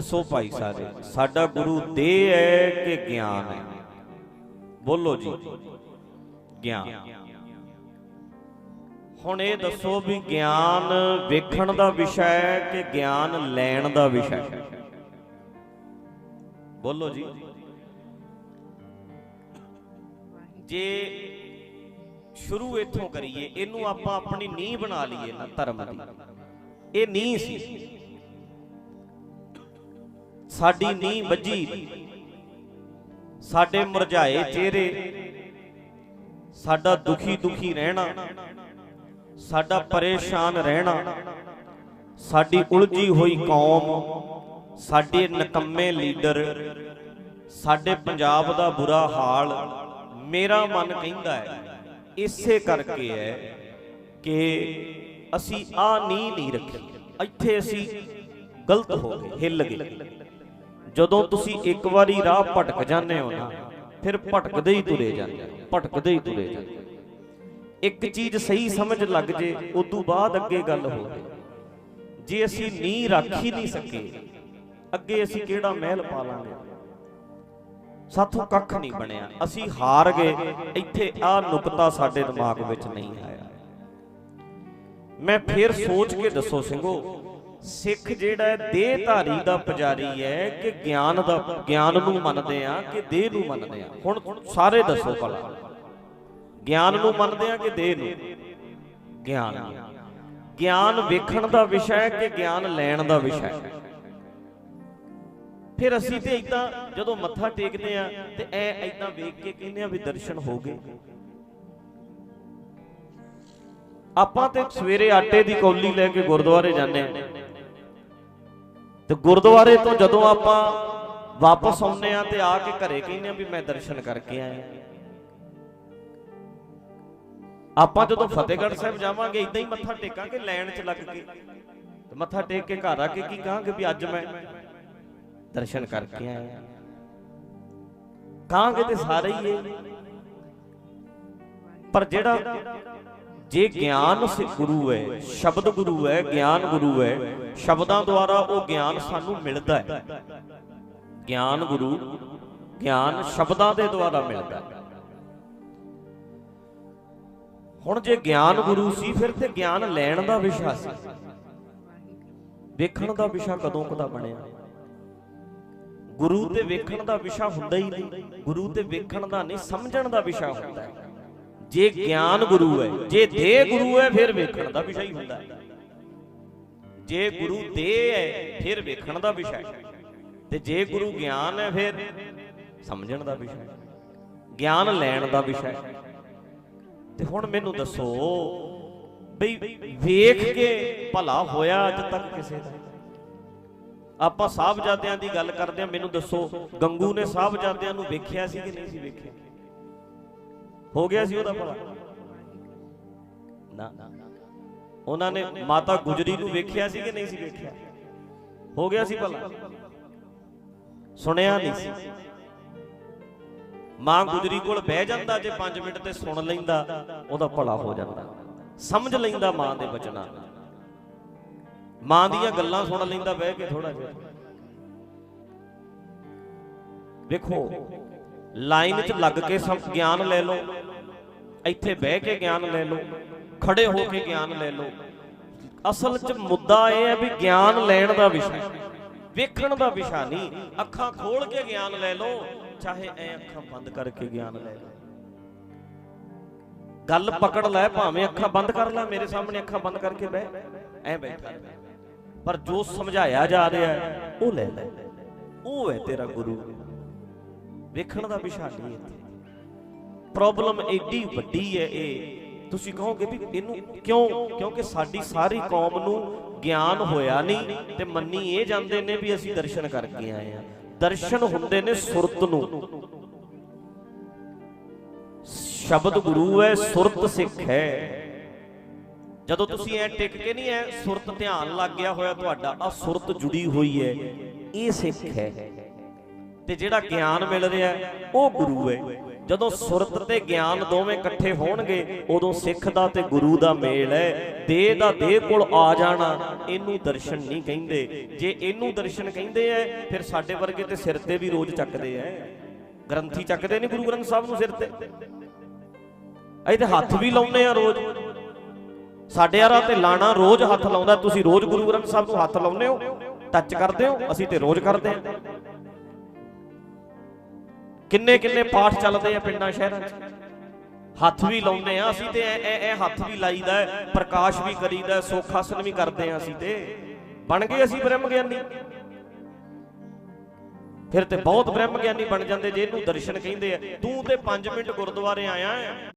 ਦੱਸੋ ਭਾਈ ਸਾਰੇ, ਸਾਡਾ ਗੁਰੂ ਦੇਹ ਹੈ ਕਿ ਗਿਆਨ ਹੈ? ਬੋਲੋ ਜੀ। ਗਿਆਨ। ਹੁਣ ਇਹ ਦੱਸੋ ਵੀ ਗਿਆਨ ਵੇਖਣ ਦਾ ਵਿਸ਼ਾ ਹੈ ਕਿ ਗਿਆਨ ਲੈਣ ਦਾ ਵਿਸ਼ਾ ਹੈ? ਬੋਲੋ ਜੀ। ਜੇ ਸ਼ੁਰੂ ਇੱਥੋਂ ਕਰੀਏ, ਇਹਨੂੰ ਆਪਾਂ ਆਪਣੀ ਨੀਂਹ ਬਣਾ ਲਈਏ ਨਾ ਧਰਮ ਦੀ। ਇਹ ਨੀਂਹ ਸੀ। ਸਾਡੀ ਨੀਂਹ ਵੱਜੀ। ਸਾਡੇ ਮੁਰਝਾਏ ਚਿਹਰੇ। ਸਾਡਾ ਦੁਖੀ ਦੁਖੀ ਰਹਿਣਾ। ਸਾਡਾ ਪਰੇਸ਼ਾਨ ਰਹਿਣਾ। ਸਾਡੀ ਉਲਝੀ ਹੋਈ ਕੌਮ। ਸਾਡੇ ਨਕੰਮੇ ਲੀਡਰ। ਸਾਡੇ ਪੰਜਾਬ ਦਾ ਬੁਰਾ ਹਾਲ ਮੇਰਾ ਮਨ ਕਹਿੰਦਾ ਹੈ। ਇਸੇ ਕਰਕੇ ਹੈ ਕਿ ਅਸੀਂ ਆ ਨੀ ਨਹੀਂ ਰੱਖੀ। ਇੱਥੇ ਅਸੀਂ ਗਲਤ ਹੋ ਗਏ, ਹਿੱਲ ਗਏ। ਜਦੋਂ ਤੁਸੀਂ ਇੱਕ ਵਾਰੀ ਰਾਹ ਭਟਕ ਜਾਂਦੇ ਹੋ ਨਾ, ਫਿਰ ਭਟਕਦੇ ਹੀ ਤੁਰੇ ਜਾਂਦੇ ਭਟਕਦੇ ਹੀ ਤੁਰੇ ਜਾਂਦੇ ਇੱਕ ਚੀਜ਼ ਸਹੀ ਸਮਝ ਲੱਗ ਜੇ, ਉਦੋਂ ਬਾਅਦ ਅੱਗੇ ਗੱਲ ਹੋਵੇ ਜੇ। ਅਸੀਂ ਨੀ ਰੱਖ ਹੀ ਨਹੀਂ ਸਕੇ ਅੱਗੇ ਅਸੀਂ ਕਿਹੜਾ ਮਹਿਲ ਪਾ ਲਾਂਗੇ? ਸਾਥੋਂ ਕੱਖ ਨਹੀਂ ਬਣਿਆ। ਅਸੀਂ ਹਾਰ ਗਏ, ਇੱਥੇ ਆ ਨੁਕਤਾ ਸਾਡੇ ਦਿਮਾਗ ਵਿੱਚ ਨਹੀਂ ਆਇਆ। ਮੈਂ ਫਿਰ ਸੋਚ ਕੇ ਦੱਸੋ ਸਿੰਘੋ ਸਿੱਖ ਜਿਹੜਾ ਹੈ, ਦੇਹਧਾਰੀ ਦਾ ਪੁਜਾਰੀ ਹੈ ਕਿ ਗਿਆਨ ਦਾ, ਗਿਆਨ ਨੂੰ ਮੰਨਦੇ ਆ ਕਿ ਦੇਹ ਨੂੰ ਮੰਨਦੇ ਆ। ਹੁਣ ਸਾਰੇ ਦੱਸੋ ਭਲਾ। ਗਿਆਨ ਨੂੰ ਮੰਨਦੇ ਆ ਕਿ ਦੇਹ ਨੂੰ? ਗਿਆਨ। ਗਿਆਨ ਵੇਖਣ ਦਾ ਵਿਸ਼ਾ ਹੈ ਕਿ ਗਿਆਨ ਲੈਣ ਦਾ ਵਿਸ਼ਾ ਹੈ। ਫਿਰ ਅਸੀਂ ਤੇ ਇਦਾਂ ਜਦੋਂ ਮੱਥਾ ਟੇਕਦੇ ਆ ਤੇ ਐ ਇਦਾਂ ਵੇਖ ਕੇ ਕਹਿੰਦੇ ਆ ਵੀ ਦਰਸ਼ਨ ਹੋ ਗਏ। ਆਪਾਂ ਤੇ ਸਵੇਰੇ ਆਟੇ ਦੀ ਕੌਲੀ ਲੈ ਕੇ ਗੁਰਦੁਆਰੇ ਜਾਂਦੇ ਆ। ਤੇ ਗੁਰਦੁਆਰੇ ਤੋਂ ਜਦੋਂ ਆਪਾਂ ਵਾਪਸ ਆਉਂਦੇ ਆ ਤੇ ਆ ਕੇ ਘਰੇ ਕਹਿੰਦੇ ਆ ਵੀ ਮੈਂ ਦਰਸ਼ਨ ਕਰਕੇ ਆਇਆ। ਆਪਾਂ ਜਦੋਂ ਫਤਿਹਗੜ੍ਹ ਸਾਹਿਬ ਜਾਵਾਂਗੇ ਇਦਾਂ ਹੀ ਮੱਥਾ ਟੇਕਾਂਗੇ ਲਾਈਨ 'ਚ ਲੱਗ ਕੇ। ਤੇ ਮੱਥਾ ਟੇਕ ਕੇ ਘਰ ਆ ਕੇ ਕੀ ਕਹਾਂਗੇ ਵੀ ਅੱਜ ਮੈਂ ਦਰਸ਼ਨ ਕਰਕੇ ਆਇਆ। ਕਹਾਂਗੇ ਤੇ ਸਾਰੇ ਹੀ ਇਹ। ਪਰ ਜਿਹੜਾ ਜੇ ਗਿਆਨ ਸੇ, ਗੁਰੂ ਹੈ, ਸ਼ਬਦ ਗੁਰੂ ਹੈ, ਗਿਆਨ ਗੁਰੂ ਹੈ, ਸ਼ਬਦਾਂ ਦੁਆਰਾ ਉਹ ਗਿਆਨ ਸਾਨੂੰ ਮਿਲਦਾ ਹੈ। ਗਿਆਨ ਗੁਰੂ, ਗਿਆਨ ਸ਼ਬਦਾਂ ਦੇ ਦੁਆਰਾ ਮਿਲਦਾ ਹੈ। ਹੁਣ ਜੇ ਗਿਆਨ ਗੁਰੂ ਸੀ, ਫਿਰ ਤੇ ਗਿਆਨ ਲੈਣ ਦਾ ਵਿਸ਼ਾ ਸੀ। ਵੇਖਣ ਦਾ ਵਿਸ਼ਾ ਕਦੋਂ ਕਦਾ ਬਣਿਆ? ਗੁਰੂ ਤੇ ਵੇਖਣ ਦਾ ਵਿਸ਼ਾ ਹੁੰਦਾ ਹੀ ਨਹੀਂ। ਗੁਰੂ ਤੇ ਵੇਖਣ ਦਾ ਨਹੀਂ, ਸਮਝਣ ਦਾ ਵਿਸ਼ਾ ਹੁੰਦਾ ਹੈ। ਜੇ ਗਿਆਨ ਗੁਰੂ ਹੈ, ਜੇ ਦੇਹ ਗੁਰੂ ਹੈ, ਫਿਰ ਵੇਖਣ ਦਾ ਵਿਸ਼ਾ ਹੀ ਹੁੰਦਾ ਹੈ। ਜੇ ਗੁਰੂ ਦੇਹ ਹੈ, ਫਿਰ ਵੇਖਣ ਦਾ ਵਿਸ਼ਾ ਹੈ। ਤੇ ਜੇ ਗੁਰੂ ਗਿਆਨ ਹੈ, ਫਿਰ ਸਮਝਣ ਦਾ ਵਿਸ਼ਾ ਹੈ। ਗਿਆਨ ਲੈਣ ਦਾ ਵਿਸ਼ਾ ਹੈ। ਤੇ ਹੁਣ ਮੈਨੂੰ ਦੱਸੋ ਬਈ ਵੇਖ ਕੇ ਭਲਾ ਹੋਇਆ ਅੱਜ ਤੱਕ ਕਿਸੇ ਦਾ? ਆਪਾਂ ਸਾਹਿਬਜ਼ਾਦਿਆਂ ਦੀ ਗੱਲ ਕਰਦੇ ਆ ਮੈਨੂੰ ਦੱਸੋ, ਗੰਗੂ ਨੇ ਸਾਹਿਬਜ਼ਾਦਿਆਂ ਨੂੰ ਵੇਖਿਆ ਸੀ ਕਿ ਨਹੀਂ ਸੀ ਵੇਖਿਆ? ਹੋ ਗਿਆ ਸੀ ਉਹਦਾ ਭਲਾ। ਨਾ ਉਹਨਾਂ ਨੇ ਮਾਤਾ ਗੁਜਰੀ ਨੂੰ ਵੇਖਿਆ ਸੀ ਕਿ ਨਹੀਂ ਸੀ ਵੇਖਿਆ? ਹੋ ਗਿਆ ਸੀ ਭਲਾ। ਸੁਣਿਆ ਨਹੀਂ ਸੀ। ਮਾਂ ਗੁਜਰੀ ਕੋਲ ਬਹਿ ਜਾਂਦਾ, ਜੇ 5 ਮਿੰਟ ਤੇ ਸੁਣ ਲੈਂਦਾ, ਉਹਦਾ ਭਲਾ ਹੋ ਜਾਂਦਾ। ਸਮਝ ਲੈਂਦਾ ਮਾਂ ਦੇ ਬਚਨਾਂ ਮਾਂ ਦੀਆਂ ਗੱਲਾਂ ਸੁਣ ਲੈਂਦਾ, ਬਹਿ ਕੇ ਥੋੜਾ ਜਿਹਾ। ਵੇਖੋ ਲਾਈਨ 'ਚ ਲੱਗ ਕੇ ਸਭ ਗਿਆਨ ਲੈ ਲਓ। ਇੱਥੇ ਬਹਿ ਕੇ ਗਿਆਨ ਲੈ ਲਓ। ਖੜੇ ਹੋ ਕੇ ਗਿਆਨ ਲੈ ਲਓ। ਅਸਲ 'ਚ ਮੁੱਦਾ ਇਹ ਹੈ ਵੀ ਗਿਆਨ ਲੈਣ ਦਾ ਵਿਸ਼ਾ ਹੈ। ਵੇਖਣ ਦਾ ਵਿਸ਼ਾ ਨਹੀਂ। ਅੱਖਾਂ ਖੋਲ ਕੇ ਗਿਆਨ ਲੈ ਲਓ। ਚਾਹੇ ਐ ਅੱਖਾਂ ਬੰਦ ਕਰਕੇ ਗਿਆਨ ਲੈ ਲਓ। ਗੱਲ ਪਕੜ ਲੈ ਭਾਵੇਂ ਅੱਖਾਂ ਬੰਦ ਕਰ ਲੈ। ਮੇਰੇ ਸਾਹਮਣੇ ਅੱਖਾਂ ਬੰਦ ਕਰਕੇ ਬਹਿ। ਐ ਬੈਠਾ ਪਰ ਜੋ ਸਮਝਾਇਆ ਜਾ ਰਿਹਾ ਉਹ ਲੈ ਲੈ। ਉਹ ਹੈ ਤੇਰਾ ਗੁਰੂ। ਵੇਖਣ ਦਾ ਵਿਸ਼ਾ ਨਹੀਂ ਇੱਥੇ। ਪ੍ਰੋਬਲਮ ਐਡੀ ਵੱਡੀ ਹੈ ਇਹ। ਤੁਸੀਂ ਕਹੋਗੇ ਵੀ ਇਹਨੂੰ ਕਿਉਂ? ਕਿਉਂਕਿ ਸਾਡੀ ਸਾਰੀ ਕੌਮ ਨੂੰ ਗਿਆਨ ਹੋਇਆ ਨਹੀਂ ਤੇ ਮੰਨੀ ਇਹ ਜਾਂਦੇ ਨੇ ਵੀ ਅਸੀਂ ਦਰਸ਼ਨ ਕਰਕੇ ਆਏ ਆ ਦਰਸ਼ਨ ਹੁੰਦੇ ਨੇ ਸੁਰਤ ਨੂੰ। ਸ਼ਬਦ ਗੁਰੂ ਹੈ, ਸੁਰਤ ਸਿੱਖ ਹੈ। ਜਦੋਂ ਤੁਸੀਂ ਐ ਟਿਕ ਕੇ ਨਹੀਂ ਐ, ਸੁਰਤ ਧਿਆਨ ਲੱਗ ਗਿਆ ਹੋਇਆ ਤੁਹਾਡਾ ਆ ਸੁਰਤ ਜੁੜੀ ਹੋਈ ਹੈ। ਇਹ ਸਿੱਖ ਹੈ। ਤੇ ਜਿਹੜਾ ਗਿਆਨ ਮਿਲ ਰਿਹਾ ਉਹ ਗੁਰੂ ਹੈ। ਜਦੋਂ ਸੁਰਤ ਤੇ ਗਿਆਨ ਦੋਵੇਂ ਇਕੱਠੇ ਹੋਣਗੇ, ਉਦੋਂ ਸਿੱਖ ਦਾ ਤੇ ਗੁਰੂ ਦਾ ਮੇਲ ਹੈ। ਦੇਹ ਦਾ ਦੇਹ ਕੋਲ ਆ ਜਾਣਾ, ਇਹਨੂੰ ਦਰਸ਼ਨ ਨਹੀਂ ਕਹਿੰਦੇ। ਜੇ ਇਹਨੂੰ ਦਰਸ਼ਨ ਕਹਿੰਦੇ ਐ, ਫਿਰ ਸਾਡੇ ਵਰਗੇ ਤੇ ਸਿਰ ਤੇ ਵੀ ਰੋਜ਼ ਚੱਕਦੇ ਐ। ਗ੍ਰੰਥੀ ਚੱਕਦੇ ਨਹੀਂ ਗੁਰੂ ਗ੍ਰੰਥ ਸਾਹਿਬ ਨੂੰ ਸਿਰ ਤੇ। ਅਸੀਂ ਤੇ ਹੱਥ ਵੀ ਲਾਉਨੇ ਆ ਰੋਜ਼। ਸਾਡੇ ਆਰਾ ਤੇ ਲਾਣਾ ਰੋਜ਼ ਹੱਥ ਲਾਉਂਦਾ, ਤੁਸੀਂ ਰੋਜ਼ ਗੁਰੂ ਗ੍ਰੰਥ ਸਾਹਿਬ ਨੂੰ ਹੱਥ ਲਾਉਨੇ ਹੋ ਟੱਚ ਕਰਦੇ ਹੋ, ਅਸੀਂ ਤੇ ਰੋਜ਼ ਕਰਦੇ ਹਾਂ। ਕਿੰਨੇ ਕਿੰਨੇ ਪਾਠ ਚੱਲਦੇ ਆ ਪਿੰਡਾਂ ਸ਼ਹਿਰਾਂ 'ਚ? ਹੱਥ ਵੀ ਲਾਉਂਦੇ ਆ ਅਸੀਂ ਤੇ ਐ ਐ ਹੱਥ ਵੀ ਲਾਈਦਾ ਹੈ, ਪ੍ਰਕਾਸ਼ ਵੀ ਕਰੀਦਾ ਹੈ, ਸੁੱਖ ਆਸਨ ਵੀ ਕਰਦੇ ਆ ਅਸੀਂ ਤੇ। ਬਣ ਗਏ ਅਸੀਂ ਬ੍ਰਹਮ ਗਿਆਨੀ ਫਿਰ ਤੇ ਬਹੁਤ ਬ੍ਰਹਮ ਗਿਆਨੀ ਬਣ ਜਾਂਦੇ ਜੇ ਇਹਨੂੰ ਦਰਸ਼ਨ ਕਹਿੰਦੇ ਆ। ਤੂੰ ਤੇ 5 ਮਿੰਟ ਗੁਰਦੁਆਰੇ ਆਇਆ